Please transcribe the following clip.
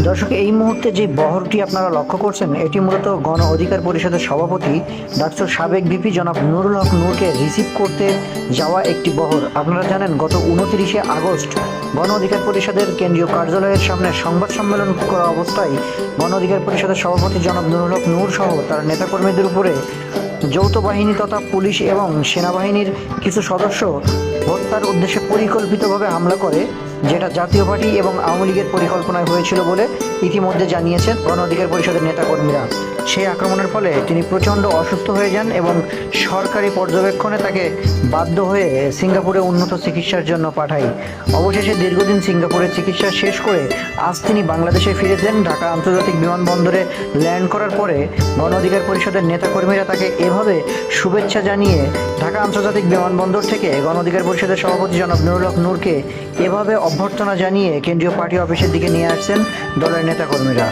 দর্শক, এই মুহূর্তে যে বহরটি আপনারা লক্ষ্য করছেন, এটি মূলত গণ অধিকার পরিষদের সভাপতি ডাক্তার সাবেক বিপি জনাব নুরুল হক নূরকে রিসিভ করতে যাওয়া একটি বহর। আপনারা জানেন, গত উনতিরিশে আগস্ট গণ অধিকার পরিষদের কেন্দ্রীয় কার্যালয়ের সামনে সংবাদ সম্মেলন করা অবস্থায় গণ অধিকার পরিষদের সভাপতি জনাব নুরুল হক নূর সহ তার নেতাকর্মীদের উপরে যৌথ বাহিনী তথা পুলিশ এবং সেনাবাহিনীর কিছু সদস্য হত্যার উদ্দেশ্যে পরিকল্পিতভাবে হামলা করে। যেটা জাতীয় পার্টি এবং আওয়ামী লীগের পরিকল্পনায় হয়েছিল বলে ইতিমধ্যে জানিয়েছেন গণ অধিকার পরিষদের নেতাকর্মীরা। সেই আক্রমণের ফলে তিনি প্রচণ্ড অসুস্থ হয়ে যান এবং সরকারি পর্যবেক্ষণে তাকে বাধ্য হয়ে সিঙ্গাপুরে উন্নত চিকিৎসার জন্য পাঠায়। অবশেষে দীর্ঘদিন সিঙ্গাপুরে চিকিৎসা শেষ করে আজ তিনি বাংলাদেশে ফিরে যান। ঢাকা আন্তর্জাতিক বিমানবন্দরে ল্যান্ড করার পরে গণ অধিকার পরিষদের নেতাকর্মীরা তাকে এভাবে শুভেচ্ছা জানিয়ে ঢাকা আন্তর্জাতিক বিমানবন্দর থেকে গণধিকার পরিষদের সভাপতি জনাব নুরুল হক নূরকে এভাবে অভ্যর্থনা জানিয়ে কেন্দ্রীয় পার্টি অফিসের দিকে নিয়ে আসছেন দলের নেতাকর্মীরা।